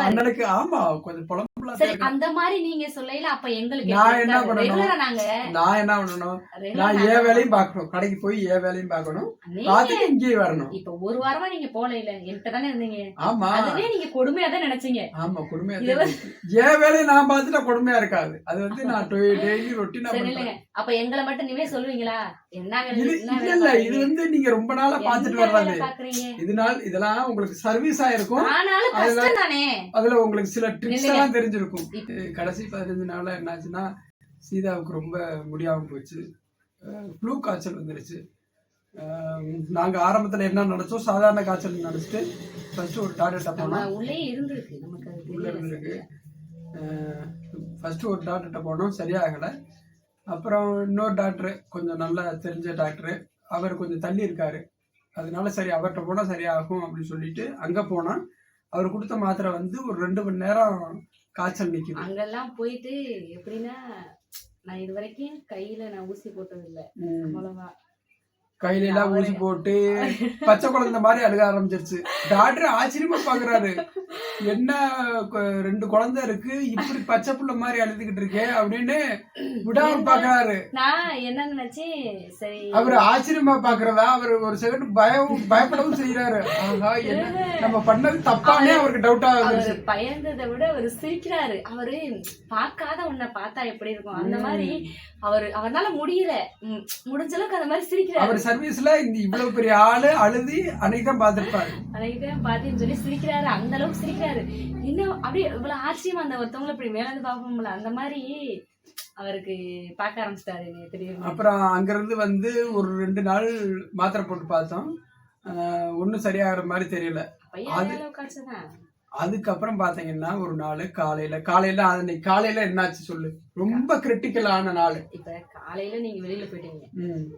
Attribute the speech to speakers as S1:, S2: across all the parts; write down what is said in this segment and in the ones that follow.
S1: அண்ணனுக்கு ஆமா கொஞ்சம் புலம்புலாம்
S2: சரி. அந்த மாதிரி நீங்க சொல்லையில அப்ப எங்களுக்கு
S1: நான் என்ன பண்ணணும்? நான் என்ன பண்ணணும்? நான் ஏன் வேலையும் பார்க்கணும். கடைக்கு போய் ஏன் வேலையும் பார்க்கணும்.
S2: நீங்க
S1: பார்த்துட்டு இங்கேயே வரணும்.
S2: இப்ப ஒரு வாரமா நீங்க போல இல்ல என்கிட்ட தானே இருந்தீங்க.
S1: ஆமா.
S2: அதுவே நீங்க கொடுமையா தான் நினைச்சீங்க.
S1: ஆமா கொடுமையா. என் வேலையை நான் பார்த்துட்டா கொடுமையா இருக்காது. அது வந்து நான் டெய்லி ரொட்டீனா
S2: இல்லைங்க. அப்ப எங்களை மட்டும் நீவே சொல்லுவீங்களா? என்ன வேலை
S1: இது வந்து நீங்க ரொம்ப நாளா பாத்துட்டு வர்றது
S2: பாக்குறீங்க?
S1: இதனால் இதெல்லாம் உங்களுக்கு சர்வீஸ் ஆயிருக்கும் அதுல உங்களுக்கு சில ட்ரிக்ஸ். எல்லாம் தெரிஞ்சிருக்கும். கடைசி பதினஞ்சு நாள்ல என்னாச்சுன்னா சீதாவுக்கு ரொம்ப முடியாம போச்சு. ஃப்ளூ காய்ச்சல் வந்துருச்சு. நாங்க ஆரம்பத்துல என்ன நினைச்சோம் சாதாரண காய்ச்சல் நினைச்சிட்டு ஃபர்ஸ்ட் ஒரு டாக்டர்கிட்ட போனோம்.
S2: உள்ளே இருந்திருக்கு. நமக்கு
S1: உள்ள இருந்திருக்கு. ஃபர்ஸ்ட் ஒரு டாக்டர்கிட்ட போனோம் சரியாகலை. அப்புறம் இன்னொரு டாக்டர் கொஞ்சம் நல்லா தெரிஞ்ச டாக்டர். அவர் கொஞ்சம் தள்ளி இருக்காரு அதனால சரி அவர்கிட்ட போனால் சரியாகும் அப்படின்னு சொல்லிட்டு அங்கே போனால் அவர் கொடுத்த மாத்திரை வந்து ஒரு ரெண்டு மணி நேரம் காய்ச்சல் நிற்குது
S2: அங்கெல்லாம் போயிட்டு எப்படின்னா நான் இது வரைக்கும் கையில நான் ஊசி போட்டது இல்ல அவ்வளவா
S1: கையில எல்லாம் ஊசி போட்டு பச்சை குழந்தை மாதிரி அழுக ஆரம்பிச்சிருச்சு. டாக்டர் ஆச்சரியமா பாக்குறாரு. என்ன ரெண்டு குழந்தை இருக்கு இப்படி பச்சை புள்ள மாதிரி அழுதுகிட்டு இருக்கே அப்படின்னு விடாம பாக்குறாரு.
S2: நான் என்ன நினைச்சேன் சரி.
S1: அவர் ஆச்சரியமா பாக்குறதா அவர் ஒரு செகண்ட் பயம் பயப்படவும் செய்யறாரு நம்ம பண்ணது தப்பானே அவருக்கு டவுட் ஆகுது.
S2: பயந்ததை விட அவர் சிரிக்கிறாரு. அவரு பார்க்காத உன்னை பார்த்தா எப்படி இருக்கும்? அந்த மாதிரி அவர் அவர்னால முடியல. முடிஞ்ச அளவுக்கு அந்த மாதிரி சிரிக்கிறாரு.
S1: சர்வீஸ்ல இந்த இவ்வளவு பெரிய ஆளு அழுதி அன்னைக்கு தான் பார்த்திருப்பாரு
S2: அன்னைக்கு பாத்தீங்கன்னு சொல்லி சிரிக்கிறாரு. அந்த அளவுக்கு சிரிக்கிறாரு. இன்னும் அப்படியே இவ்வளவு ஆச்சரியமா அந்த ஒருத்தவங்களை இப்படி மேல இருந்து பார்ப்போம்ல அந்த மாதிரி அவருக்கு பார்க்க ஆரம்பிச்சிட்டாரு திடீர்னு
S1: அப்புறம் அங்கிருந்து வந்து ஒரு ரெண்டு நாள் மாத்திரை போட்டு பார்த்தோம். ஒண்ணும் சரியாகிற மாதிரி தெரியல.
S2: காய்ச்சதான்
S1: அதுக்கப்புறம் பாத்தீங்கன்னா ஒரு நாள் காலையில காலையில அன்னைக்கு காலையில என்னாச்சு சொல்லு? ரொம்ப கிரிட்டிக்கலான நாள்.
S2: இப்ப காலையில நீங்க வெளியில போயிட்டீங்க.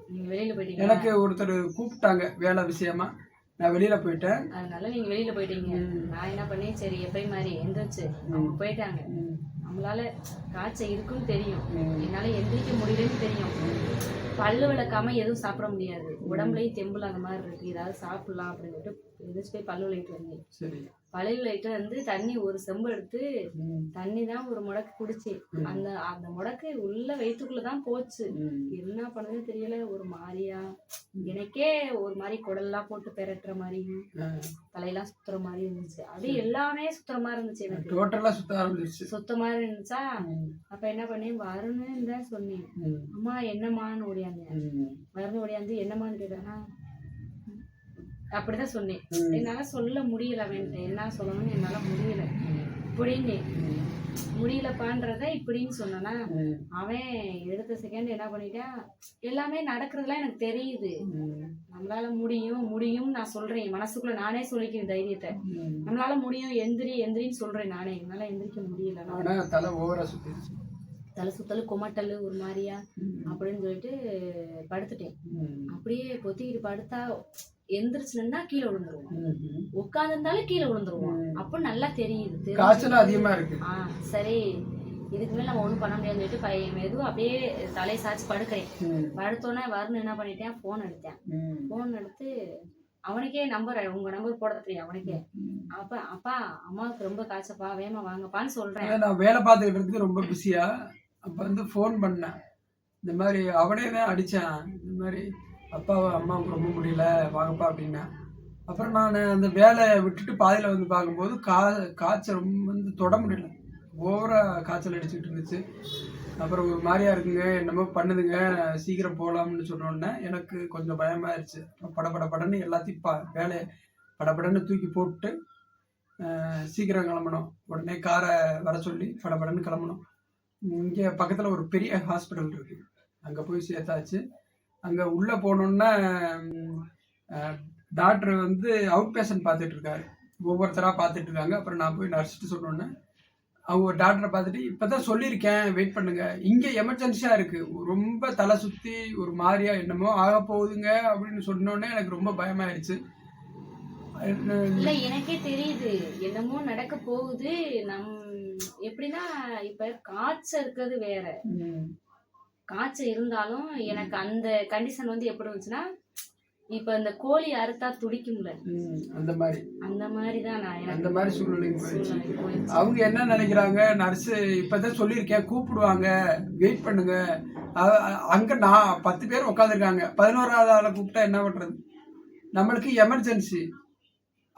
S2: நீங்க வெளியில போயிட்டீங்க
S1: எனக்கு ஒருத்தர் கூப்பிட்டாங்க வேலை விஷயமா. நான் வெளியில போயிட்டேன்.
S2: அதனால நீங்க வெளியில போயிட்டீங்க. நான் என்ன பண்ணேன்? சரி எப்பயும் மாதிரி எந்திரிச்சு அவங்க போயிட்டாங்க. நம்மளால காய்ச்சல் இருக்குன்னு தெரியும். என்னால எந்திரிக்க முடியலன்னு தெரியும். பல்லு விளக்காம எதுவும் சாப்பிட முடியாது. உடம்புலயும் தெம்புல அந்த மாதிரி இருக்கு. ஏதாவது சாப்பிடலாம் அப்படின்னு எந்திரிச்சு போய் பல்லு வந்தேன்.
S1: சரி.
S2: பல்லு விளக்கிட்டு வந்து தண்ணி ஒரு செம்பு எடுத்து. தண்ணி தான் ஒரு முடக்கு குடிச்சேன் அந்த அந்த முடக்கு உள்ள வயிற்றுக்குள்ள தான் போச்சு. என்ன பண்ணதுன்னு தெரியல. ஒரு மாதிரியா? எனக்கே ஒரு மாதிரி குடல்லாம் போட்டு பெரட்டுற மாதிரியும். தலையெல்லாம் சுத்துற மாதிரி இருந்துச்சு. அப்படியே எல்லாமே சுத்துற மாதிரி இருந்துச்சு எனக்கு.
S1: டோட்டலா சுத்த ஆரம்பிச்சிருச்சு
S2: சுத்த மாதிரி இருந்துச்சா. அப்ப என்ன பண்ணேன்? வருணுன்னு தான் சொன்னேன். அம்மா என்னம்மான்னு ஓடியாங்க. வருண் ஓடியாந்து என்னம்மான்னு கேட்டானா அப்படிதான் சொன்னேன். என்னால சொல்ல முடியல அவன்கிட்ட. என்ன சொல்லணும்னு என்னால முடியல. இப்படின்னு. முடியலப்பான்றத இப்படின்னு சொன்னனா. அவன் எடுத்த செகண்ட் என்ன பண்ணிட்டான்? எல்லாமே நடக்கிறதுலாம் எனக்கு தெரியுது. நம்மளால முடியும் முடியும் நான் சொல்றேன். மனசுக்குள்ள நானே சொல்லிக்கிறேன் தைரியத்தை. நம்மளால முடியும் எந்திரி எந்திரின்னு சொல்றேன் நானே. என்னால எந்திரிக்க முடியல.
S1: தலை ஓவரா
S2: தலை சுத்தல் குமட்டல் ஒரு மாதிரியா. அப்படின்னு சொல்லிட்டு படுத்துட்டேன். அப்படியே பொத்திக்கிட்டு படுத்தா எந்திரிச்சுன்னா கீழே விழுந்துருவோம்
S1: ம்.
S2: உட்காந்துருந்தாலும் கீழே விழுந்துருவோம் அப்போ நல்லா தெரியுது
S1: காய்ச்சல் அதிகமா இருக்கு.
S2: ஆ சரி இதுக்கு மேல நம்ம ஒண்ணும் பண்ண முடியாதுன்னு சொல்லிட்டு பையன் மெதுவா அப்படியே தலையை சாய்ச்சி படுக்கிறேன். படுத்தோன்னே வருண் என்ன பண்ணிட்டேன் ஃபோன் எடுத்தேன். ஃபோன் எடுத்து அவனுக்கே நம்பர் உங்க நம்பர் போட தெரியும் அவனுக்கே. அப்ப அப்பா அம்மாவுக்கு ரொம்ப காய்ச்சப்பா வேமா வாங்கப்பான்னு சொல்றேன்.
S1: நான் வேலை பார்த்துக்கிட்டு இருந்து ரொம்ப பிஸியா அப்ப வந்து ஃபோன் பண்ணேன். இந்த மாதிரி அவனே தான் அடிச்சான். இந்த மாதிரி அப்பாவை அம்மாவுக்கு ரொம்ப முடியல வாங்கப்பா அப்படின்னேன் அப்புறம் நான் அந்த வேலையை விட்டுட்டு பாதையில் வந்து பார்க்கும்போது கா காய்ச்சல் ரொம்ப வந்து தொட முடியல. ஓவராக காய்ச்சல் அடிச்சுட்டு இருந்துச்சு. அப்புறம் ஒரு மாதிரியா இருக்குங்க என்னமோ பண்ணுதுங்க சீக்கிரம் போகலாம்னு சொன்னோடனே எனக்கு கொஞ்சம் பயமாக அப்புறம் படபட படன்னு எல்லாத்தையும் பா வேலையை படபடன்னு தூக்கி போட்டு சீக்கிரம் கிளம்பணும். உடனே காரை வர சொல்லி படபடன்னு கிளம்பணும். இங்கே பக்கத்தில் ஒரு பெரிய ஹாஸ்பிட்டல் இருக்குது அங்கே போய் சேர்த்தாச்சு. அங்கே உள்ளே போனோன்னா டாக்டர் வந்து அவுட் பேஷண்ட் பார்த்துட்டு இருக்காரு. ஒவ்வொருத்தராக பார்த்துட்டு இருக்காங்க. அப்புறம் நான் போய் நர்ஸ்ட்டு சொன்னோன்னே அவங்க டாக்டரை பார்த்துட்டு இப்போ தான் சொல்லியிருக்கேன். வெயிட் பண்ணுங்க. இங்கே எமர்ஜென்சியாக இருக்கு. ரொம்ப தலை சுற்றி ஒரு மாதிரியா என்னமோ ஆக போகுதுங்க அப்படின்னு சொன்னோன்னே எனக்கு ரொம்ப பயமாயிருச்சு.
S2: இல்ல எனக்கே தெரியுது. என்னமோ நடக்க போகுது. நம் எப்படின்னா இப்ப காய்ச்சல் இருக்கிறது வேற. காய்ச்சல் இருந்தாலும் எனக்கு அந்த கண்டிஷன் வந்து எப்படி இருந்துச்சுன்னா இப்ப இந்த கோழி அறுத்தா துடிக்கும்ல.
S1: அந்த மாதிரி.
S2: அந்த மாதிரி தான் நான்
S1: அந்த மாதிரி
S2: சூழ்நிலை.
S1: அவங்க என்ன நினைக்கிறாங்க நர்ஸு இப்பதான் சொல்லியிருக்கேன் கூப்பிடுவாங்க வெயிட் பண்ணுங்க. அங்க நான் பத்து பேர் உட்காந்துருக்காங்க பதினோராவது ஆளை கூப்பிட்டா என்ன பண்றது? நம்மளுக்கு எமர்ஜென்சி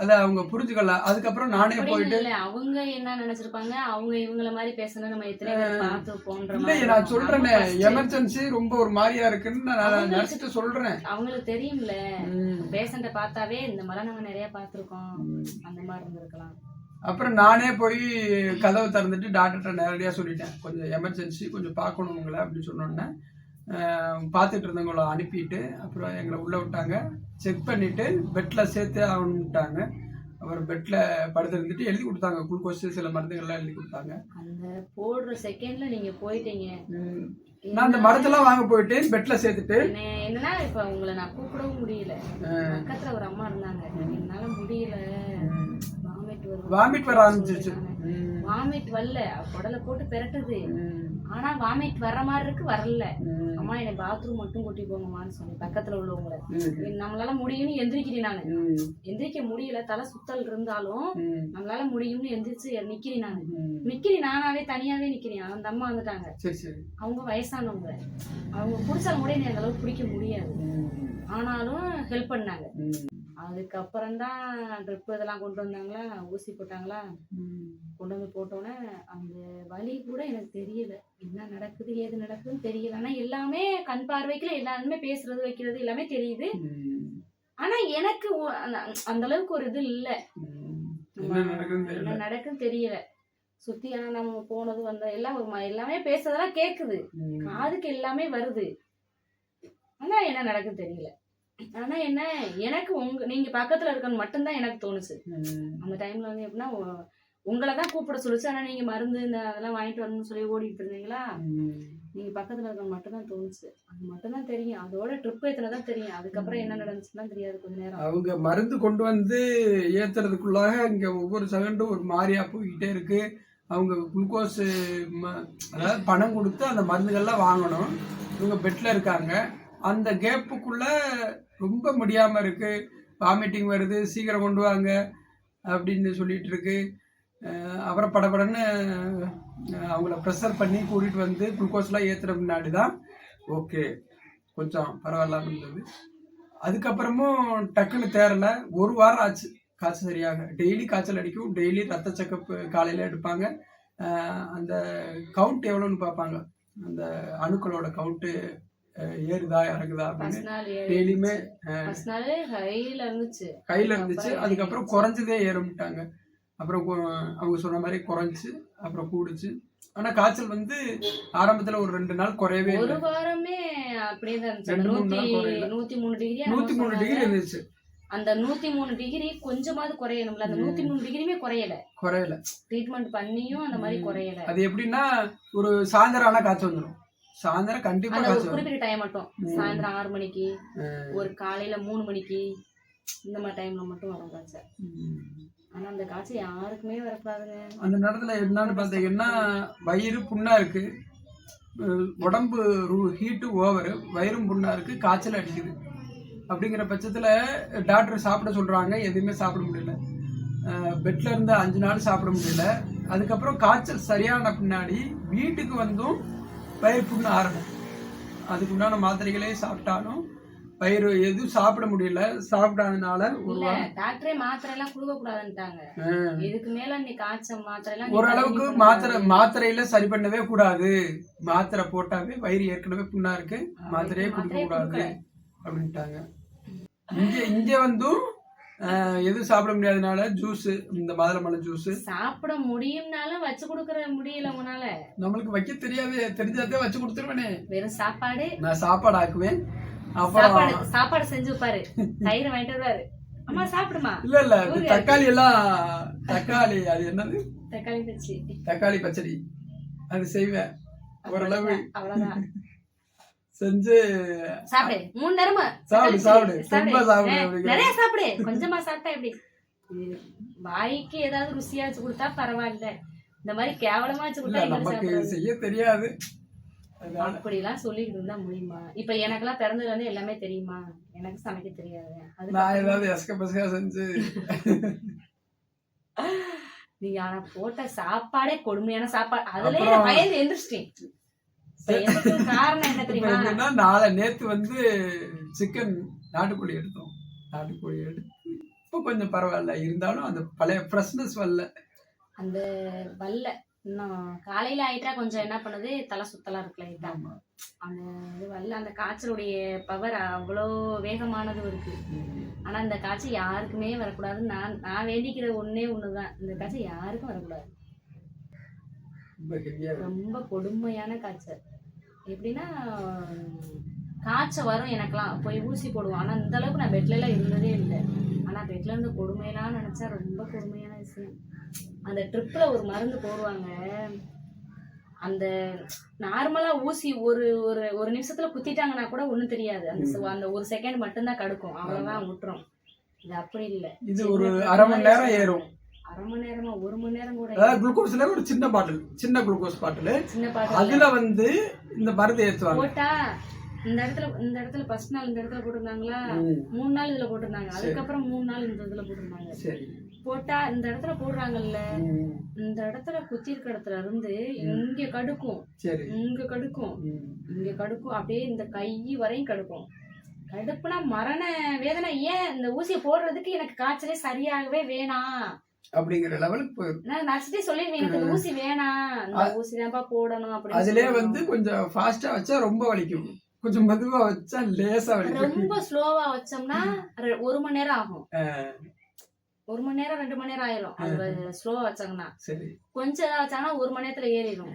S1: அதை அவங்க புரிஞ்சுக்கல. அதுக்கப்புறம் நானே போயிட்டு
S2: அவங்க என்ன நினைச்சிருப்பாங்க? அவங்க இவங்கள மாதிரி பேசணும் நம்ம எத்தனை பேர் பார்த்துருப்போன்ற
S1: இல்ல
S2: மாதிரி
S1: நான் சொல்றேனே எமர்ஜென்சி ரொம்ப ஒரு மாதிரியா இருக்குன்னு நான் நர்ஸ்கிட்ட சொல்றேன்.
S2: அவங்களுக்கு தெரியும்ல. பேஷண்ட பார்த்தாவே இந்த மாதிரி நம்ம நிறைய பார்த்திருக்கோம். அந்த மாதிரி இருந்திருக்கலாம்.
S1: அப்புறம் நானே போய் கதவை திறந்துட்டு டாக்டர்கிட்ட நேரடியாக சொல்லிட்டேன். கொஞ்சம் எமர்ஜென்சி கொஞ்சம் பார்க்கணும் உங்களை அப்படின்னு சொன்னோன்னே. பார்த்துட்டு இருந்தவங்கள அனுப்பிட்டு அப்புறம் எங்களை உள்ளே விட்டாங்க. செக் பண்ணிட்டு பெட்டில் சேர்த்து ஆகணும்ட்டாங்க. அப்புறம் பெட்டில் படுத்திருந்துட்டு எழுதி கொடுத்தாங்க. குளுக்கோஸ் சில மருந்துகள்லாம் எழுதி கொடுத்தாங்க.
S2: அந்த போடுற செகண்ட்ல நீங்க போயிட்டீங்க.
S1: நான் அந்த மருந்தெல்லாம் வாங்க போயிட்டு பெட்டில் சேர்த்துட்டு
S2: என்ன என்னன்னா இப்ப உங்களை நான் கூப்பிடவும் முடியல. பக்கத்துல ஒரு அம்மா இருந்தாங்க. என்னால முடியல. வாமிட் வருது
S1: வாமிட் வர ஆரம்பிச்சிருச்சு.
S2: வாமிட் வரல. குடலை போட்டு பெரட்டுது. ஆனா வாமிட் வர்ற மாதிரி இருக்கு வரல. அம்மா என்னை பாத்ரூம் மட்டும் கூட்டி போங்கம்மான்னு சொல்லி பக்கத்துல உள்ளவங்கள. நம்மளால முடியும்னு எந்திரிக்கிறேன் நானு. எந்திரிக்க முடியல தலை சுத்தல் இருந்தாலும். நம்மளால முடியும்னு எந்திரிச்சு நிக்கிறேன் நானு. நிக்கிறேன் நானாவே தனியாவே நிக்கிறேன் அந்த அம்மா வந்துட்டாங்க அவங்க வயசானவங்க அவங்க பிடிச்சாலும் கூட அந்த அளவுக்கு பிடிக்க முடியாது. ஆனாலும் ஹெல்ப் பண்ணாங்க. அதுக்கப்புறம் தான் ட்ரிப் இதெல்லாம் கொண்டு வந்தாங்களா? ஊசி போட்டாங்களா. கொண்டு வந்து போட்டோன்னே அந்த வலி கூட எனக்கு தெரியல. என்ன நடக்குது ஏது நடக்குதுன்னு தெரியல. ஆனா எல்லாமே கண் பார்வைக்குள்ள எல்லாருமே பேசுறது வைக்கிறது எல்லாமே தெரியுது. ஆனா எனக்கு அந்த- அளவுக்கு ஒரு இது இல்ல.
S1: என்ன நடக்குதுன்னு தெரியல.
S2: என்ன நடக்குன்னு தெரியல. சுத்தி ஆனா நம்ம போனது வந்த எல்லாம் எல்லாமே பேசுறதெல்லாம் கேக்குது. காதுக்கு எல்லாமே வருது. ஆனா என்ன நடக்குன்னு தெரியல. ஆனா என்ன எனக்கு உங்க நீங்க பக்கத்துல இருக்கணும் மட்டும்தான் எனக்கு தோணுச்சு. அந்த டைம்ல வந்து எப்படின்னா உங்களை தான் கூப்பிட சொல்லுச்சு. ஆனா நீங்க மருந்து இந்த அதெல்லாம் வாங்கிட்டு வரணும்னு சொல்லி ஓடிட்டு இருந்தீங்களா. நீங்க பக்கத்துல இருக்கணும் மட்டும்தான் தோணுச்சு. அது மட்டும்தான் தெரியும். அதோட ட்ரிப் ஏத்துனதான் தான் தெரியும். அதுக்கப்புறம் என்ன நடந்துச்சுன்னு தெரியாது கொஞ்ச நேரம்.
S1: அவங்க மருந்து கொண்டு வந்து ஏத்துறதுக்குள்ளாக இங்க ஒவ்வொரு செகண்டும் ஒரு மாதிரியா போய்கிட்டே இருக்கு. அவங்க குளுக்கோஸ் அதாவது பணம் கொடுத்து அந்த மருந்துகள்லாம் வாங்கணும். இவங்க பெட்ல இருக்காங்க. அந்த கேப்புக்குள்ள ரொம்ப முடியாமல் இருக்குது வாமிட்டிங் வருது சீக்கிரம் கொண்டு வாங்க அப்படின்னு சொல்லிகிட்டு இருக்கு. அவரை அப்புறம் படபடன்னு அவங்கள ப்ரெஷர் பண்ணி கூட்டிகிட்டு வந்து குளுக்கோஸ்லாம் ஏற்றுற முன்னாடி தான் ஓகே கொஞ்சம் பரவாயில்லாமல் இருந்தது. அதுக்கப்புறமும் டக்குன்னு தேரல ஒரு வாரம் ஆச்சு காய்ச்சல் சரியாக. டெய்லி காய்ச்சல் அடிக்கும். டெய்லி ரத்த செக்கப் காலையில் எடுப்பாங்க. அந்த கவுண்ட் எவ்வளோன்னு பார்ப்பாங்க. அந்த அணுக்களோட கவுண்ட்டு ஏறுதா இறங்குதா அப்படின்னு டெய்லியுமே
S2: ஹைல இருந்துச்சு.
S1: கையில் இருந்துச்சு. அதுக்கப்புறம் குறைஞ்சதே ஏறமிட்டாங்க. அப்புறம் அவங்க சொன்ன மாதிரி குறைஞ்சி அப்புறம் கூடுச்சு. ஆனால் காய்ச்சல் வந்து ஆரம்பத்தில் ஒரு ரெண்டு நாள் குறையவே
S2: ஒரு வாரமே அப்படியே தான் நூத்தி. நூத்தி மூணு டிகிரி
S1: நூற்றி மூணு டிகிரி இருந்துச்சு.
S2: அந்த நூத்தி மூணு டிகிரி கொஞ்சமாவது குறையணும்ல. அந்த நூத்தி மூணு டிகிரியுமே குறையல.
S1: குறையல.
S2: ட்ரீட்மெண்ட் பண்ணியும் அந்த மாதிரி. குறையல.
S1: அது எப்படின்னா ஒரு சாயந்தரம் ஆனா காய்ச்சல் வந்துடும் சாயந்தரம் கண்டிப்பா
S2: குறிப்பிட்ட டைம் மட்டும். சாயந்தரம் ஆறு மணிக்கு. ஒரு காலையில மூணு மணிக்கு இந்த மாதிரி டைம்ல மட்டும் வரும் காய்ச்சல். ஆனா அந்த காய்ச்சல் யாருக்குமே வரக்கூடாதுங்க.
S1: அந்த நேரத்துல என்னன்னு பார்த்தீங்கன்னா வயிறு புண்ணா இருக்கு. உடம்பு ஹீட்டு ஓவர் வயிறும் புண்ணா இருக்கு காய்ச்சல் அடிக்குது. அப்படிங்கிற பட்சத்துல டாக்டர் சாப்பிட சொல்றாங்க எதுவுமே சாப்பிட முடியல. பெட்ல இருந்து அஞ்சு நாள் சாப்பிட முடியல. அதுக்கப்புறம் காய்ச்சல் சரியான பின்னாடி வீட்டுக்கு வந்தும் வயிறு புண்ணு ஆரம்பம் அதுக்கு உண்டான மாத்திரைகளே சாப்பிட்டாலும் வயிறு எதுவும் சாப்பிட முடியல. சாப்பிடாதனால ஒரு
S2: டாக்டரே மாத்திரை எல்லாம் கொடுக்க கூடாதுன்ட்டாங்க இதுக்கு மேல நீ காய்ச்சல் மாத்திரை எல்லாம்
S1: ஓரளவுக்கு மாத்திரை. மாத்திரையில சரி பண்ணவே கூடாது. மாத்திரை போட்டாவே வயிறு ஏற்கனவே புண்ணா இருக்கு. மாத்திரையே கொடுக்க கூடாது. அப்படின்ட்டாங்க. இங்க இங்க வந்தும் எதுவும் சாப்பிட முடியாதனால ஜூஸ் இந்த மாதுளம்பழம் ஜூஸ்
S2: சாப்பிட முடியும்னாலும் வச்சு கொடுக்கற முடியல உன்னால.
S1: நம்மளுக்கு வைக்க தெரியாது தெரிஞ்சாதே வச்சு கொடுத்துருவேனே.
S2: வெறும் சாப்பாடு.
S1: நான் சாப்பாடு ஆக்குவேன்.
S2: சாப்பாடு சாப்பாடு செஞ்சு வைப்பாரு தயிர் வாங்கிட்டு வருவாரு. அம்மா சாப்பிடுமா?
S1: இல்ல இல்ல தக்காளி எல்லாம் தக்காளி அது என்னது?
S2: தக்காளி பச்சி
S1: தக்காளி பச்சடி. அது செய்வேன். ஓரளவு.
S2: அவ்வளவுதான்.
S1: செஞ்சு
S2: சாப்பிடு. மூணு நேரமா
S1: சாப்பிடு, சாப்பிடு. ரொம்ப சாப்பிடு.
S2: நிறைய சாப்பிடு. கொஞ்சமா சாப்பிட்டா எப்படி? வாய்க்கு ஏதாவது ருசியாச்சு கொடுத்தா பரவாயில்ல. இந்த மாதிரி கேவலமா வச்சு கொடுத்தா
S1: நமக்கு? செய்ய தெரியாது.
S2: அப்படிலாம் சொல்லிட்டு இருந்தா முடியுமா? இப்ப எனக்கெல்லாம் பிறந்ததுல இருந்து எல்லாமே தெரியுமா? எனக்கு சமைக்க தெரியாது.
S1: நான் ஏதாவது எஸ்க பசகா செஞ்சு.
S2: நீங்க ஆனா போட்ட சாப்பாடே கொடுமையான சாப்பாடு. அதுலயே பயந்து எந்திரிச்சிட்டேன். காரணம் என்ன தெரியுமா?
S1: நாளை நேத்து வந்து சிக்கன் நாட்டுக்கோழி எடுத்தோம். நாட்டுக்கோழி எடுத்து இப்போ கொஞ்சம் பரவாயில்ல. இருந்தாலும் அந்த பழைய ஃப்ரெஷ்னஸ் வரல.
S2: அந்த வல்ல இன்னும் காலையில ஆயிட்டா கொஞ்சம் என்ன பண்ணுது? தலை சுத்தலா இருக்கு லைட்டா அந்த இது வரல. அந்த காய்ச்சலுடைய பவர் அவ்வளோ வேகமானது இருக்கு. ஆனா இந்த காய்ச்சல் யாருக்குமே வரக்கூடாதுன்னு நான் நான் வேண்டிக்கிற ஒண்ணே ஒண்ணுதான். இந்த காய்ச்சல் யாருக்கும் வரக்கூடாது.
S1: ரொம்ப
S2: கொடுமையான காய்ச்சல். எப்படின்னா காய்ச்சல் வரும் எனக்கெல்லாம். போய் ஊசி போடுவோம். ஆனால் இந்தளவுக்கு நான் பெட்ல இருந்ததே இல்லை. ஆனால் பெட்டில் இருந்து கொடுமையெல்லாம் நினச்சா ரொம்ப கொடுமையான விஷயம். அந்த ட்ரிப்பில் ஒரு மருந்து போடுவாங்க. அந்த நார்மலாக ஊசி ஒரு ஒரு ஒரு நிமிஷத்தில் குத்திட்டாங்கன்னா கூட ஒன்றும் தெரியாது. அந்த அந்த ஒரு செகண்ட் மட்டும்தான் கடுக்கும். அவ்வளோதான் விட்டுரும் இது அப்படி இல்லை.
S1: இது ஒரு அரை மணி நேரம் ஏறும்.
S2: அரை மணி நேரமா ஒரு மணி நேரம் கூட
S1: அதாவது குளுக்கோஸ்ல ஒரு சின்ன பாட்டில் சின்ன குளுக்கோஸ் பாட்டில். அதுல வந்து இந்த மருந்து ஏத்துவாங்க.
S2: இந்த இடத்துல இந்த இடத்துல ஃபர்ஸ்ட் நாள் இந்த இடத்துல போட்டிருந்தாங்களா? மூணு நாள் இதுல போட்டிருந்தாங்க. அதுக்கப்புறம் மூணு நாள் இந்த இதுல போட்டிருந்தாங்க.
S1: சரி.
S2: போட்டா இந்த இடத்துல போடுறாங்கல்ல? இந்த இடத்துல குத்தி இருக்க இடத்துல இருந்து இங்க கடுக்கும். இங்க கடுக்கும். இங்க கடுக்கும். அப்படியே இந்த கை வரையும் கடுக்கும். கடுப்புனா மரண வேதனை. ஏன் இந்த ஊசியை போடுறதுக்கு எனக்கு காய்ச்சலே சரியாகவே வேணாம்?
S1: அப்படிங்கிற லெவலுக்கு போயிடும் அதுலயே. வந்து கொஞ்சம் ஃபாஸ்டா வச்சா ரொம்ப வலிக்கும். கொஞ்சம் மெதுவா வச்சா லேசா வலிக்கும்.
S2: ரொம்ப ஸ்லோவா வச்சோம்னா ஒரு மணி நேரம் ஆகும். ஒரு மணி நேரம் ரெண்டு மணி நேரம் ஆயிரும். அது ஸ்லோவா வச்சாங்கன்னா. கொஞ்சம் இதா வச்சாங்கன்னா ஒரு மணி நேரத்துல ஏறிடும்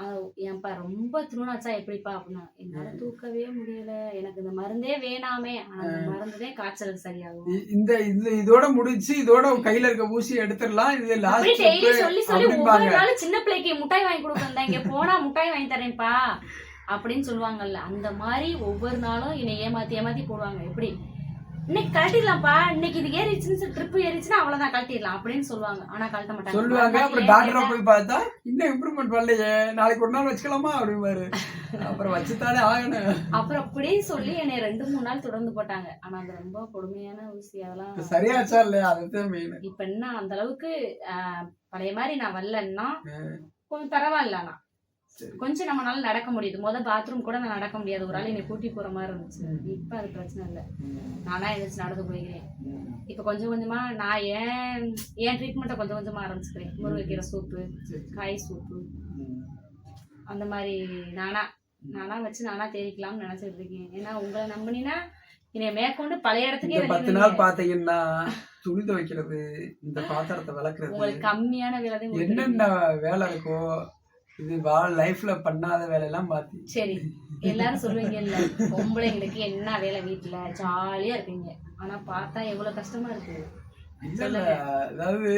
S2: அது ஏன்பா ரொம்ப திருமணம் வச்சா எப்படிப்பா அப்படின்னா என்னால தூக்கவே முடியல. எனக்கு இந்த மருந்தே வேணாமே. அந்த மருந்துதே காய்ச்சலுக்கு சரியாகும்.
S1: இந்த இந்த இதோட முடிச்சு இதோட கையில இருக்க ஊசி எடுத்துடலாம். இது லாஸ்ட்
S2: சொல்லி சொல்லி ஒவ்வொரு
S1: அப்படிம்பாங்க
S2: நாளும் சின்ன பிள்ளைக்கு முட்டாய் வாங்கி கொடுக்கறதா இங்க போனா முட்டாய் வாங்கி தரேன்ப்பா. அப்படின்னு சொல்லுவாங்கல்ல. அந்த மாதிரி ஒவ்வொரு நாளும் என்னை ஏமாத்தி ஏமாத்தி போடுவாங்க. எப்படி? இன்னைக்கு கழட்டிடலாம்ப்பா. இன்னைக்கு இது ஏறிச்சுன்னு ட்ரிப் ஏறிச்சுன்னா அவ்வளவுதான் கழட்டிடலாம் அப்படின்னு சொல்லுவாங்க. ஆனா கழட்ட மாட்டாங்க.
S1: சொல்லுவாங்க அப்புறம் டாக்டரை போய் பார்த்தா இன்னும் இம்ப்ரூவ்மெண்ட் பண்ணலையே நாளைக்கு ஒரு நாள் வச்சுக்கலாமா அப்படிம்பாரு. அப்புறம் வச்சுத்தானே ஆகணும்.
S2: அப்புறம் அப்படியே சொல்லி என்னை ரெண்டு மூணு நாள் தொடர்ந்து போட்டாங்க. ஆனா அது ரொம்ப கொடுமையான ஊசி. அதெல்லாம்
S1: இப்ப சரியாச்சா இல்லையா? அதுதான் மெயின்
S2: இப்ப என்ன அந்த அளவுக்கு பழைய மாதிரி நான் வரலன்னா கொஞ்சம் பரவாயில்ல ஆனா. கொஞ்சம் நம்மளால நடக்க முடியுது. முத பாத்ரூம் கூட நான் நடக்க முடியாது. ஒரு ஆள் என்னை கூட்டி போற மாதிரி இருந்துச்சு. இப்ப அது பிரச்சனை இல்லை. நானா எதாச்சும் நடந்து போய்க்கிறேன். இப்ப கொஞ்சம் கொஞ்சமா நான் ஏன் என் ட்ரீட்மெண்ட்டை கொஞ்சம் கொஞ்சமா ஆரம்பிச்சுக்கிறேன். முருங்கைக்கீரை சூப்பு காய் சூப்பு அந்த மாதிரி நானா நானா வச்சு நானா தேடிக்கலாம்னு நினைச்சிட்டு இருக்கேன். ஏன்னா உங்களை நம்பினா என்னை மேற்கொண்டு பழைய இடத்துக்கே
S1: பத்து. நாள் பாத்தீங்கன்னா துணி துவைக்கிறது இந்த பாத்திரத்தை விளக்குறது
S2: உங்களுக்கு கம்மியான விலை.
S1: என்னென்ன வேலை இருக்கோ இது லைஃப்ல பண்ணாத வேலையெல்லாம் பாத்தி.
S2: சரி எல்லாரும் சொல்லுவீங்க இல்ல பொம்பளைங்களுக்கு என்ன வேலை வீட்டுல ஜாலியா இருப்பீங்க. ஆனா பார்த்தா எவ்வளவு கஷ்டமா இருக்கு.
S1: அதாவது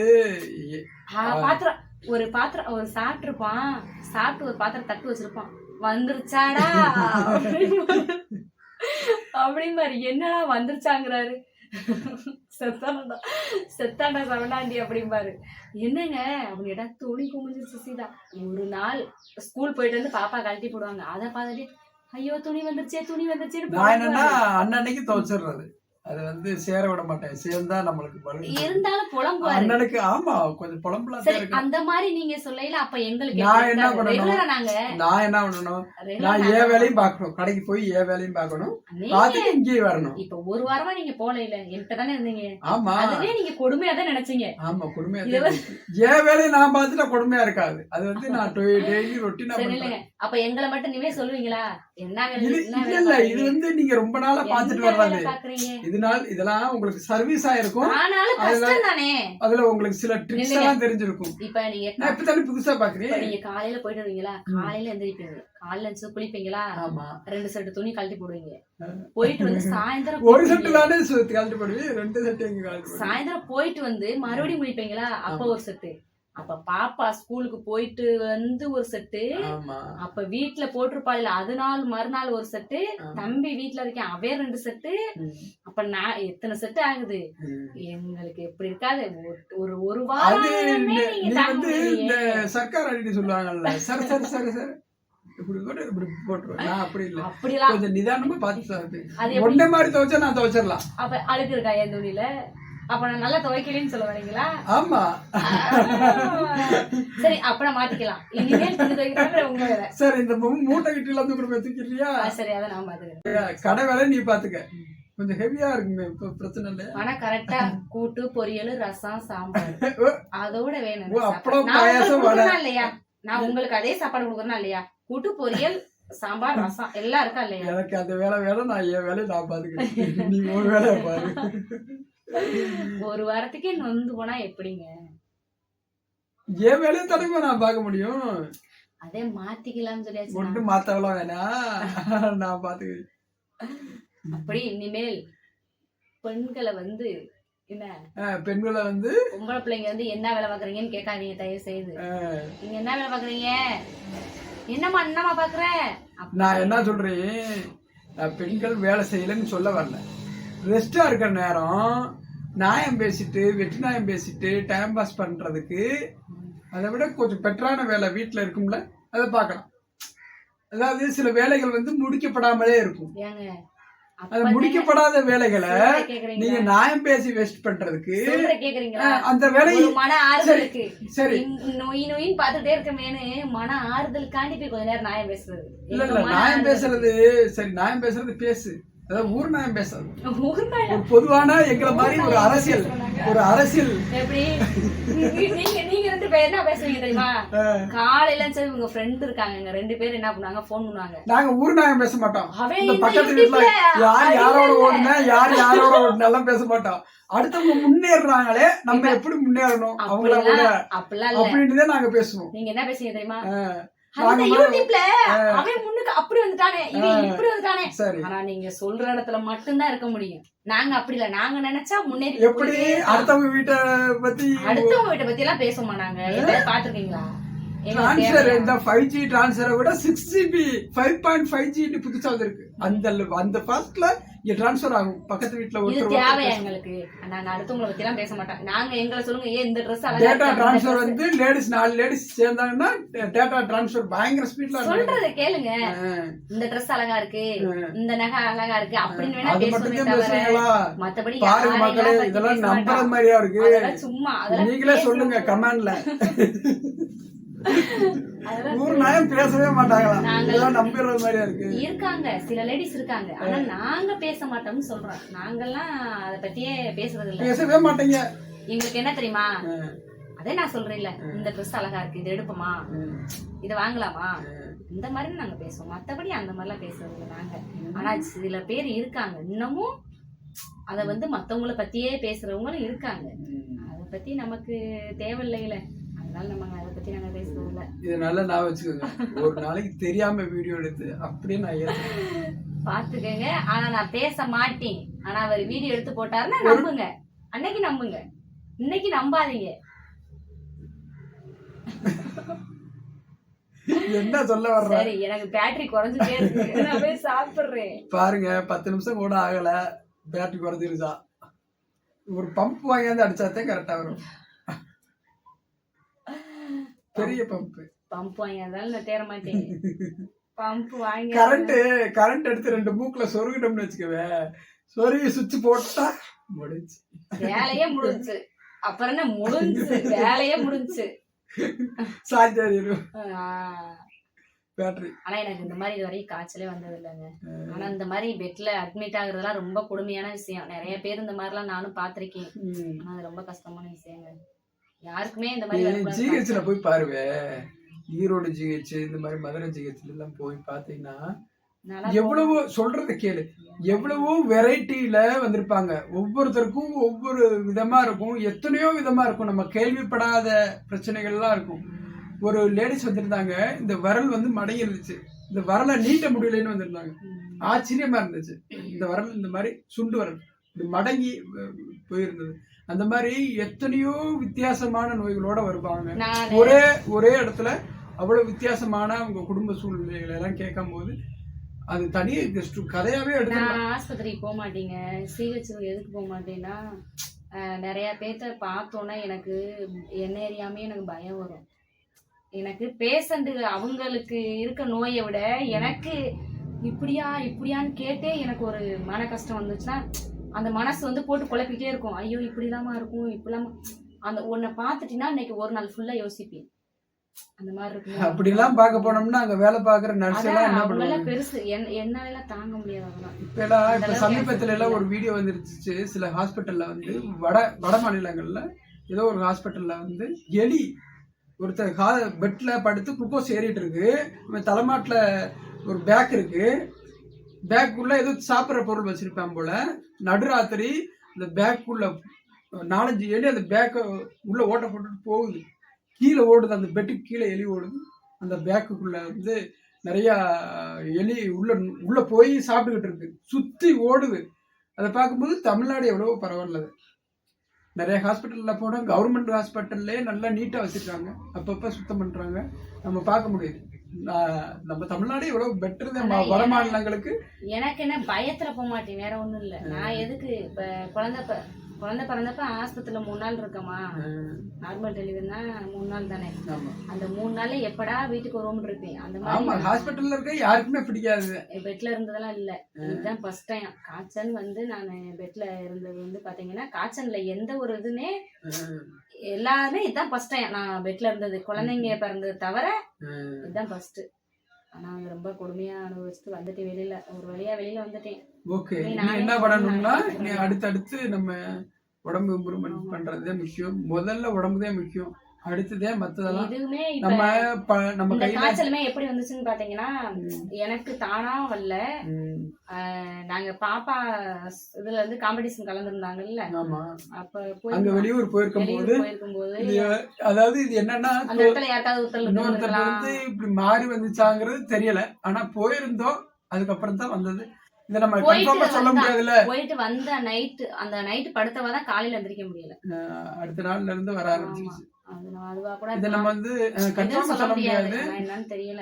S2: பாத்திரம். ஒரு பாத்திரம் ஒரு சாப்பிட்டுருப்பான் சாப்பிட்டு ஒரு பாத்திரம் தட்டு வச்சிருப்பான். வந்துருச்சாடா? அப்படிம்பாரு என்னடா வந்துருச்சாங்கிறாரு. செத்தானடா செத்தாண்டா சவனாண்டி அப்படிம்பாரு. என்னங்க அப்படின்னா துணி குமிஞ்சிருச்சு சீதா. ஒரு நாள் ஸ்கூல் போயிட்டு வந்து பாப்பா கழட்டி போடுவாங்க. அதை பார்த்துட்டு ஐயோ துணி வந்துருச்சே துணி புலம்புவாரு.
S1: அன்னன்னைக்கு துவைச்சிடுறது. அது வந்து சேர விட மாட்டேன். சேர்ந்தா நம்மளுக்கு
S2: இருந்தாலும் புலம்புவாரு
S1: அண்ணனுக்கு ஆமா கொஞ்சம் புலம்புலாம்
S2: சரி அந்த மாதிரி நீங்க சொல்லையில அப்ப எங்களுக்கு
S1: நான் என்ன பண்ணணும்? நான் என்ன பண்ணணும்? நான் ஏன் வேலையும் பார்க்கணும். கடைக்கு போய் ஏன் வேலையும் பார்க்கணும்.
S2: நீங்க
S1: பார்த்துட்டு இங்கேயே வரணும்.
S2: இப்ப ஒரு வாரமா நீங்க போல இல்ல என்கிட்ட தானே இருந்தீங்க.
S1: ஆமா.
S2: அதுவே நீங்க கொடுமையா தான் நினைச்சீங்க.
S1: ஆமா கொடுமையா. என் வேலையை நான் பார்த்துட்டா கொடுமையா இருக்காது. அது வந்து நான் டெய்லி ரொட்டீனா
S2: இல்லைங்க. அப்ப எங்களை மட்டும் நீவே சொல்லுவீங்களா? என்ன
S1: இது
S2: பாக்குறீங்க?
S1: வந்து நீங்க ரொம்ப நாளா
S2: வேலை
S1: வர்றது
S2: பாக்குறீங்க?
S1: இதனால் இதெல்லாம் உங்களுக்கு சர்வீஸ் ஆயிருக்கும்
S2: ஆனாலும் கஷ்டம் தானே
S1: அதுல உங்களுக்கு சில ட்ரிக்ஸ். எல்லாம் தெரிஞ்சிருக்கும்.
S2: இப்ப நீங்க
S1: இப்ப தானே புதுசா பாக்குறேன்
S2: இப்ப நீங்க காலையில போயிட்டு வருவீங்களா? காலையில எந்திரிப்பீங்க காலையில எழுந்து குளிப்பீங்களா?
S1: ஆமா.
S2: ரெண்டு செட்டு துணி கழட்டி போடுவீங்க. போயிட்டு வந்து சாயந்தரம்
S1: ஒரு. செட்டு தானே கழட்டி போடுவேன். ரெண்டு செட்டு எங்க
S2: சாயந்தரம் போயிட்டு வந்து மறுபடியும் குளிப்பீங்களா? அப்ப ஒரு செட்டு. அப்ப பாப்பா ஸ்கூலுக்கு போயிட்டு வந்து ஒரு செட்டு. அப்ப வீட்டுல போட்டிருப்பாள் அது நாள் மறுநாள் ஒரு செட்டு. தம்பி வீட்டுல இருக்கேன் அவன் ரெண்டு செட்டு. அப்ப நான் எத்தனை செட்டு ஆகுது. எங்களுக்கு எப்படி இருக்காது? ஒரு- ஒரு வாரமே.
S1: சர்க்கார் அடிக்கடி சொல்லுவாங்கல்ல. Sir sir sir sir. இப்படி போட்டு இப்படி போட்டுருவேன் நான் அப்படி இல்லை.
S2: அப்படிலாம்
S1: கொஞ்சம் நிதானமா பார்த்து? ஒன்னே மாதிரி துவைச்சா நான் துவைச்சிடலாம்
S2: அப்ப அழுக்கு இருக்கா என் துணியில? அப்ப நான் நல்லா துவைக்கலன்னு சொல்ல வரீங்களா?
S1: ஆமா.
S2: சரி அப்ப நான் மாத்திக்கலாம். இனிமேல் துணி துவைக்கிறாங்க உங்க வேலை.
S1: சரி இந்த மூட்டை கிட்ட வந்து கூட தூக்கிடுறியா
S2: ஆ, சரி அதை நான் பாத்துக்கிறேன்.
S1: கடை வேலை நீ பாத்துக்க. கொஞ்சம் ஹெவியா இருக்குமே பிரச்சனை இல்லை.
S2: ஆனா கரெக்டா கூட்டு பொரியல் ரசம் சாம்பார். அதோட வேணும்
S1: அப்பளம், பாயாசம்,
S2: இல்லையா? நான் உங்களுக்கு அதே சாப்பாடு கொடுக்கறேனா இல்லையா? கூட்டு பொரியல் சாம்பார் ரசம் எல்லாம் இருக்கா இல்லையா?
S1: எனக்கு அந்த வேலை வேலை நான் என் வேலையை நான் பாத்துக்கிறேன். நீ ஒரு வேலையை பாரு.
S2: ஒரு வாரத்துக்கே நொந்து போனா எப்படிங்க?
S1: என் வேலையை தடவை நான் பார்க்க முடியும்.
S2: அதே மாத்திக்கலாம்னு சொல்லியாச்சு
S1: ஒன்றும் மாத்தவெல்லாம் வேணாம் நான் பாத்துக்கிறேன்
S2: அப்படி இனிமேல் பெண்களை வந்து என்ன?
S1: பெண்களை வந்து
S2: பொம்பளை பிள்ளைங்க வந்து என்ன வேலை பாக்குறீங்கன்னு கேட்காதீங்க தயவு செய்து நீங்க என்ன வேலை பாக்குறீங்க என்னம்மா என்னம்மா பாக்குற
S1: நான் என்ன சொல்றேன்? பெண்கள் வேலை செய்யலைன்னு சொல்ல வரல. ரெஸ்டா இருக்கிற நேரம் நியாயம் பேசிட்டு வெற்றி நியாயம் பேசிட்டு டைம் பாஸ் பண்றதுக்கு அதை விட கொஞ்சம் பெட்டரான வேலை வீட்டில் இருக்கும்ல அதை பார்க்கலாம். அதாவது சில வேலைகள் வந்து முடிக்கப்படாமலே இருக்கும். அது முடிக்கப்படாத வேலைகளை? நீங்க நியாயம் பேசி வேஸ்ட் பண்றதுக்கு அந்த வேலை
S2: மன ஆறுதலுக்கு
S1: சரி
S2: நொய் நொயின்னு பாத்துட்டே இருக்கமேனு மன ஆறுதலுக்காண்டி போய் கொஞ்ச நேரம் நியாயம் பேசுறது.
S1: இல்ல இல்ல நியாயம். பேசுறது சரி நியாயம் பேசுறது பேசு. அதாவது ஊர் நியாயம் பேசாது
S2: உண்மையா?
S1: ஒரு பொதுவான எங்களை மாதிரி ஒரு அரசியல் ஒரு அரசியல்.
S2: நீங்க- நீங்க ரெண்டு பேர் என்ன பேசுவீங்க தெரியுமா? காலையில சரி உங்க ஃப்ரெண்ட் இருக்காங்க. ரெண்டு பேரும் என்ன பண்ணாங்க போன் பண்ணுவாங்க.
S1: நாங்க ஊர் நியாயம் பேச மாட்டோம். பக்கத்து வீட்டுல யார் யாரோட. ஓடுன யார் யாரோட பேச மாட்டோம். அடுத்தவங்க முன்னேறுறாங்களே நம்ம எப்படி முன்னேறணும்? அவங்கள தான் நாங்க பேசுவோம்.
S2: நீங்க என்ன பேசுவீங்க தெரியுமா? அந்த
S1: நாங்க
S2: யூடியூப்ல அவன் முன்னுக்கு அப்படி வந்துட்டானே இவன் இப்படி வந்துட்டானே. ஆனா நீங்க சொல்ற இடத்துல மட்டும்தான் இருக்க முடியும். நாங்க அப்படி இல்ல. நாங்க நினைச்சா முன்னேறி
S1: எப்படி. அடுத்தவங்க வீட்டை பத்தி
S2: அடுத்தவங்க வீட்டை பத்தி எல்லாம் பேச மாட்டாங்க. எப்பயாவது பாத்துருக்கீங்களா
S1: டிரான்ஸ்ஃபர்? இந்த ஃபைவ் ஜி டிரான்ஸ்ஃபரை விட six GB five point five G புதுசா வந்திருக்கு அந்த அந்த ஃபாஸ்ட்ல இங்க டிரான்ஸ்ஃபர் ஆகும். பக்கத்து வீட்டுல
S2: இது
S1: ஒருத்தர்
S2: தேவையா எங்களுக்கு. நாங்க அடுத்தவங்களை பத்தி எல்லாம் பேச மாட்டோம் நாங்க எங்களை சொல்லுங்க ஏன் இந்த ட்ரெஸ்
S1: டேட்டா டிரான்ஸ்ஃபர் வந்து லேடிஸ் நாலு லேடிஸ் சேர்ந்தாங்கன்னா டேட்டா டிரான்ஸ்ஃபர் பயங்கர ஸ்பீட்ல
S2: சொல்றத கேளுங்க. இந்த ட்ரெஸ் அழகா இருக்கு இந்த நகை அழகா இருக்கு அப்படின்னு வேணா
S1: அது
S2: பேசுவோமே
S1: மட்டும்
S2: தவிர
S1: பேசுறீங்களா
S2: மத்தபடி
S1: பாருங்க
S2: யாரையும்
S1: மக்களே
S2: பத்தி
S1: இதெல்லாம்
S2: பேச
S1: நம்புறது
S2: மாட்டோம்.
S1: மாதிரியா இருக்கு?
S2: சும்மா
S1: நீங்களே. சொல்லுங்க கமெண்ட்ல ஊர் நாயம் பேசவே மாட்டாங்களா? இதெல்லாம் நம்புறது மாதிரியா இருக்கு?
S2: இருக்காங்க. சில லேடிஸ் இருக்காங்க. ஆனா நாங்க பேச மாட்டோம்னு சொல்றோம். நாங்கெல்லாம் அத பத்தியே பேசுறது இல்ல.
S1: பேசவே மாட்டீங்க.
S2: எங்களுக்கு என்ன தெரியுமா? அதே நான் சொல்றேன்ல. இந்த ட்ரெஸ் அழகா இருக்கு இது எடுப்போமா? இத வாங்கலாமா? இந்த மாதிரி நாங்க பேசுவோம். மத்தபடி அந்த மாதிரிலாம் பேசுறது இல்ல நாங்க. ஆனா சில பேர் இருக்காங்க. இன்னமும் அத வந்து மத்தவங்கள பத்தியே பேசுறவங்களும் இருக்காங்க. அத பத்தி நமக்கு தேவையில்லைல அதனால நம்ம அத பத்தி நாங்க பேசுறது இல்ல
S1: இது நல்லா நான் வச்சுக்கோங்க. ஒரு நாளைக்கு தெரியாம வீடியோ எடுத்து அப்படியே நான் ஏத்துக்கிறேன்.
S2: பாத்துக்கங்க ஆனா நான் பேச மாட்டேன். ஆனா அவர் வீடியோ எடுத்து போட்டாருன்னா நம்புங்க. அன்னைக்கு நம்புங்க. இன்னைக்கு நம்பாதீங்க.
S1: என்ன சொல்ல வர்ற?
S2: சரி எனக்கு பேட்டரி குறைஞ்சிட்டே இருக்கு. நான் போய் சாப்பிடுறேன்.
S1: பாருங்க பத்து நிமிஷம் கூட ஆகல. பேட்டரி குறைஞ்சிருச்சா? ஒரு பம்ப் வாங்கியாந்து அடிச்சாத்தே கரெக்டா வரும். பெரிய பம்ப்
S2: பம்ப் வாங்கி இருந்தாலும் நான் தேர மாட்டேன். பம்ப் வாங்கி
S1: கரண்ட் கரண்ட் எடுத்து ரெண்டு மூக்குல சொருகிட்டோம்னு வச்சுக்கவே சொருகி சுவிட்ச் போட்டா முடிஞ்சு
S2: வேலையே முடிஞ்சுச்சு. அப்புறம் என்ன முடிஞ்சுச்சு? வேலையே முடிஞ்சுச்சு.
S1: சாய்ஜாரிடும்
S2: ஆஹ்.
S1: பேட்டரி
S2: ஆனா எனக்கு இந்த மாதிரி இது வரைக்கும் காய்ச்சலே வந்தது இல்லைங்க. ஆனா இந்த மாதிரி பெட்ல அட்மிட் ஆகுறதெல்லாம் ரொம்ப கொடுமையான விஷயம். நிறைய பேர் இந்த மாதிரிலாம் நானும் பாத்திருக்கேன் ஆனா அது ரொம்ப கஷ்டமான விஷயங்க. யாருக்குமே இந்த மாதிரி.
S1: ஜிஹெச்ல போய் பாருவே. ஈரோடு ஜிஹெச் இந்த மாதிரி மதுரை ஜிஹெச்ல எல்லாம் போய் பாத்தீங்கன்னா எவ்வளவோ சொல்றத கேளு. எவ்வளவோ வெரைட்டில வந்திருப்பாங்க. ஒவ்வொருத்தருக்கும் ஒவ்வொரு விதமா இருக்கும். எத்தனையோ விதமா இருக்கும். நம்ம கேள்விப்படாத பிரச்சனைகள்லாம் இருக்கும். ஒரு லேடிஸ் வந்திருந்தாங்க. இந்த விரல் வந்து மடங்கி இருந்துச்சு இந்த விரலை நீட்ட முடியலன்னு வந்திருந்தாங்க. ஆச்சரியமா இருந்துச்சு. இந்த விரல் இந்த மாதிரி சுண்டு விரல். மடங்கி போயிருந்தது. அந்த மாதிரி எத்தனையோ வித்தியாசமான நோய்களோட வருவாங்க. ஒரே ஒரே இடத்துல அவ்வளவு வித்தியாசமான அவங்க குடும்ப சூழ்நிலைகளை எல்லாம் கேட்கும் போது அது தனியே just கதையாவே
S2: நான் ஆஸ்பத்திரிக்கு போக மாட்டேங்க. சிஹெச் எதுக்கு போக மாட்டேன்னா நிறைய பேர்த்த பார்த்தோன்னே எனக்கு என்ன ஏரியாமே எனக்கு பயம் வரும். எனக்கு பேஷண்ட் அவங்களுக்கு இருக்க நோயை விட எனக்கு இப்படியா இப்படியான்னு கேட்டே எனக்கு ஒரு மன கஷ்டம் வந்துச்சுன்னா அந்த மனசு வந்து போட்டு குழப்பிட்டே இருக்கும். ஐயோ இப்படிலாமா இருக்கும்? இப்படிலாமா? அந்த உன்னை பார்த்துட்டீங்கன்னா இன்னைக்கு ஒரு நாள் ஃபுல்லா யோசிப்பேன். அந்த மாதிரி இருக்கு
S1: அப்படிலாம் பார்க்க போனோம்னா அங்க வேலை பார்க்குற நர்ஸ் எல்லாம் என்ன பண்ணுவாங்க?
S2: பெருசு. என் என்னால எல்லாம் தாங்க முடியாது
S1: இப்ப எல்லாம் இப்ப சமீபத்துல எல்லாம் ஒரு வீடியோ வந்துருச்சு சில ஹாஸ்பிட்டல்ல வந்து வட வட மாநிலங்கள்ல ஏதோ ஒரு ஹாஸ்பிட்டல்ல வந்து எலி ஒருத்தர் பெட்ல படுத்து குளுக்கோஸ் ஏறிட்டு இருக்கு. தலைமாட்டுல ஒரு பேக் இருக்கு. பேக்குள்ள ஏதோ சாப்பிட்ற பொருள் வச்சிருப்பேன் போல. நடுராத்திரி அந்த பேக்குள்ள நாலஞ்சு எலி அந்த பேக்கை உள்ள ஓட்ட போட்டுட்டு போகுது. கீழே ஓடுது அந்த பெட்டுக்கு கீழே எலி ஓடுது. அந்த பேக்குக்குள்ள வந்து நிறையா எலி உள்ள உள்ள போய் சாப்பிட்டுக்கிட்டு இருக்கு. சுற்றி ஓடுது. அதை பார்க்கும்போது தமிழ்நாடு எவ்வளோ பரவாயில்ல. அது. நிறைய ஹாஸ்பிட்டலில் போனால் கவர்மெண்ட் ஹாஸ்பிட்டல்லே நல்லா நீட்டாக வச்சுருக்காங்க. அப்பப்போ சுத்தம் பண்ணுறாங்க நம்ம பார்க்க முடியுது. நம்ம தமிழ்நாடு எவ்வளவு பெட்டர் தான் வட
S2: ஏன்னா-
S1: மாநிலங்களுக்கு?
S2: எனக்கு என்ன பயத்துல போக மாட்டேன் வேற ஒண்ணும் இல்ல. நான் எதுக்கு இப்ப குழந்தை குழந்தை பிறந்தப்ப ஆஸ்பத்திரியில மூணு நாள் இருக்கமா
S1: அஹ்,
S2: நார்மல் டெலிவரினா மூணு நாள் தானே. அந்த மூணு நாள்ல எப்படா வீட்டுக்கு வருவோம்னு இருப்பேன். அந்த மாதிரி
S1: ஹாஸ்பிட்டல்ல இருக்க யாருக்குமே பிடிக்காது.
S2: பெட்ல இருந்ததெல்லாம் இல்ல. இதுதான் ஃபர்ஸ்ட் டைம் காய்ச்சல் வந்து நான் பெட்ல இருந்தது வந்து பாத்தீங்கன்னா காய்ச்சல்ல எந்த ஒரு இதுமே எல்லாருமே இதுதான் ஃபர்ஸ்ட் டைம் நான் பெட்ல இருந்தது. குழந்தைங்க பிறந்தது தவிர இதுதான் ஃபர்ஸ்ட் ஆனா அது ரொம்ப கொடுமையா அனுபவிச்சுட்டு வந்துட்டேன் வெளியில ஒரு வழியா வெளியில வந்துட்டேன்.
S1: ஓகே என்ன
S2: பண்ணி
S1: பண்ணணும்னா. அடுத்தடுத்து நம்ம உடம்பு இம்ப்ரூவ்மெண்ட் பண்றதே முக்கியம். முதல்ல உடம்பு தான் முக்கியம். அடுத்ததே மத்ததெல்லாம்
S2: இப்ப
S1: நம்ம ப- நம்ம
S2: இந்த
S1: கையில
S2: காய்ச்சலுமே எப்படி வந்துச்சுன்னு பாத்தீங்கன்னா எனக்கு தானா வரல.
S1: ம்,
S2: ஆஹ் நாங்க பாப்பா இதுல இருந்து காம்படிஷன் கலந்துருந்தாங்கல்ல.
S1: ஆமா.
S2: அப்ப
S1: அங்க
S2: போய்
S1: வெளியூர் போயிருக்கும் போது
S2: வெளியூர் போயிருக்கும்போது
S1: இது அதாவது இது என்னன்னா
S2: அந்த இடத்துல யாருக்காவது
S1: இன்னொருத்தர். வந்து இப்படி மாறி வந்துச்சாங்கிறது தெரியல. ஆனா போயிருந்தோம் அதுக்கப்புறம் தான் வந்தது. இதை நம்ம
S2: போயிட்டு
S1: கன்ஃபார்மா சொல்ல
S2: வந்தா.
S1: முடியாதுல்ல?
S2: போயிட்டு வந்த நைட்டு அந்த நைட்டு படுத்தவதான் காலையில எந்திரிக்க முடியல.
S1: அஹ் அடுத்த நாள்ல இருந்து வர ஆரம்பிச்சிருச்சு. இதை நம்ம வந்து கன்ஃபார்மா
S2: சொல்ல முடியாது. என்னன்னு தெரியல.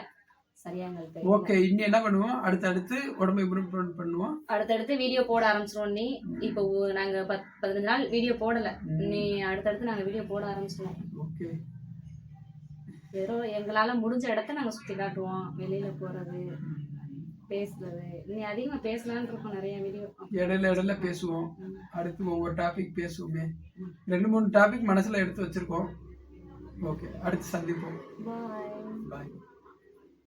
S1: ஓகே இனி என்ன பண்ணுவோம்? அடுத்தடுத்து உடம்பு இம்ப்ரூவ்மெண்ட் பண்ணுவோம்.
S2: அடுத்தடுத்து வீடியோ போட ஆரம்பிச்சிருவோம் நீ. இப்போ நாங்க பத்- பதினஞ்சு நாள் வீடியோ போடல. நீ அடுத்தடுத்து நாங்க வீடியோ போட ஆரம்பிச்சிருவோம்.
S1: ஓகே.
S2: ஏதோ எங்களால முடிஞ்ச இடத்த நாங்க சுத்தி காட்டுவோம். வெளியில போறது பேசுறது. நீ அதிகமா பேசலாம்னு இருக்கோம் நிறைய வீடியோ.
S1: இடையில இடையில பேசுவோம். அடுத்து ஒவ்வொரு டாபிக் பேசுவோமே. ரெண்டு மூணு டாபிக் மனசுல எடுத்து வச்சிருக்கோம். ஓகே அடுத்து சந்திப்போம்
S2: பாய்
S1: பாய்